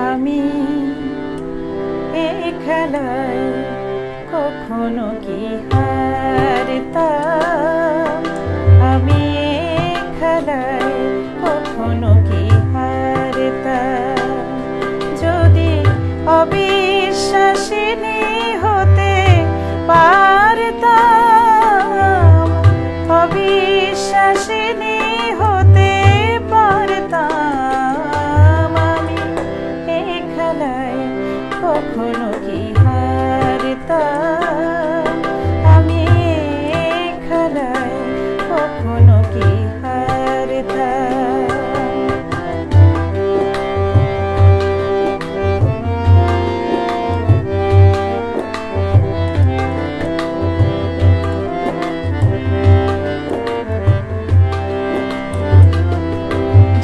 আমি এখানে কখনো কি বেলায় কখনো কি হারতা আমি খেলায় কখনো কি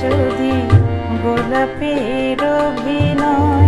যদি গোলাপের অভিনয়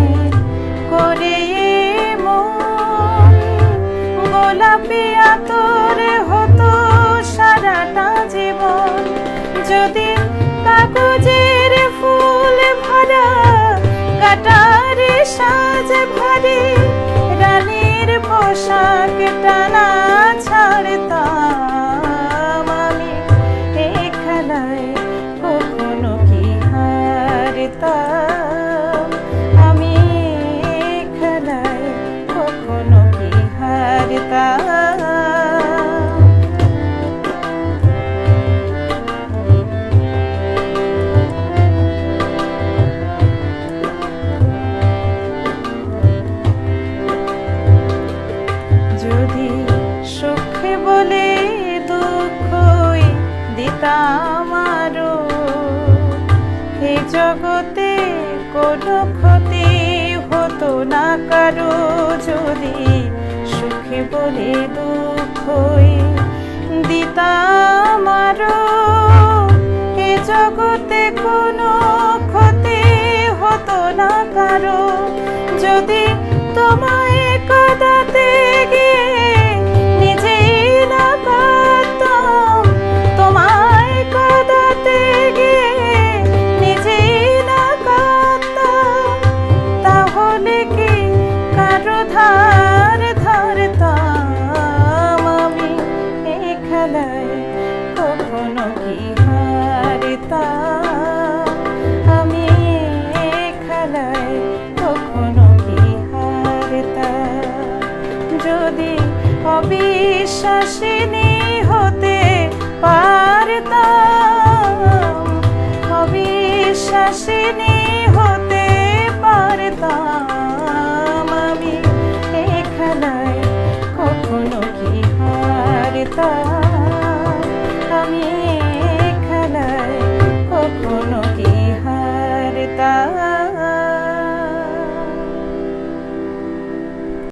কামারো হে জগতে কোনো ক্ষতি হতো না কারও। যদি সুখে বলে দুঃখ দিতা যদি অবিশ্বাসিনী হতে পারতাম অবিশ্বাসিনী হতে পারতাম আমি এখানায় কখনো কি হারতাম?